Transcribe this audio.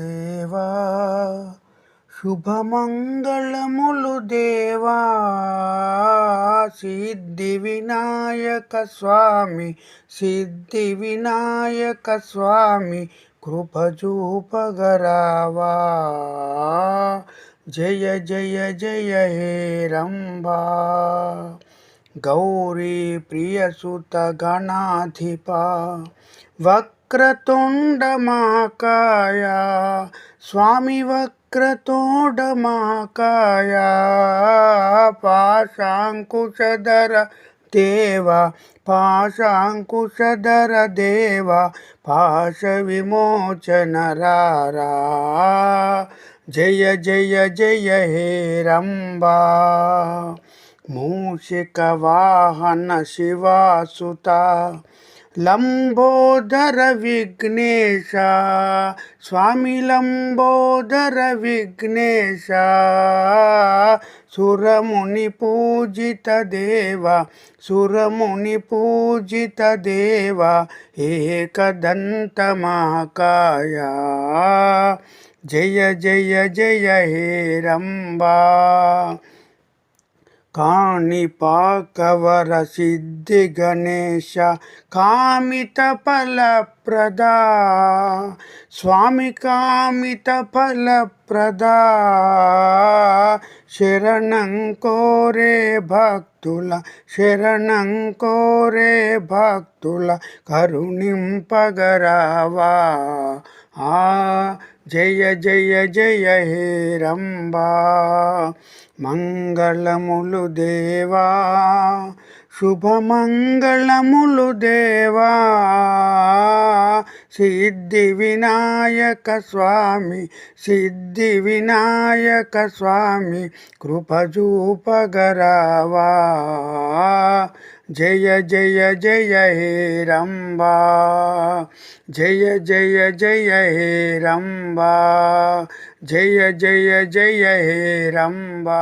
దేవా శుభమంగళములు దేవా సిద్ధి వినాయక స్వామి సిద్ధి వినాయక స్వామి కృపజూపగరావా. జయ జయ జయ హే రంభా. గౌరీ ప్రియసుత గణాధిప వక్ మహాకాయ స్వామి వక్రతుండ మహాకాయ పాశాంకుశధర దేవ పాశాంకుశధర దేవ పాశ విమోచన రారా జయ జయ జయ హే లంబోదర విఘ్నేశ స్వామి లంబోదర విఘ్నేశ సురముని పూజిత దేవ సురముని పూజిత దేవ ఏకదంత మహాకాయ జయ జయ జయ హే రంబా కాణిపాకవర సిద్ధి గణేశ కామిత ఫలప్రదా. స్వామి కామిత ఫలప్రదా. శరణం కోరే భక్తుల శరణం కోరే భక్తుల కరుణింపగరావా ఆ జయ జయ జయ హే రంబా మంగళములు దేవా. శుభమంగళములు దేవా. సిద్ధి వినాయక స్వామి సిద్ధి వినాయక స్వామి కృపజూపగరావా జయ జయ జయ హే రంబా జయ జయ జయ హే రంబా జయ జయ జయ హే రంబా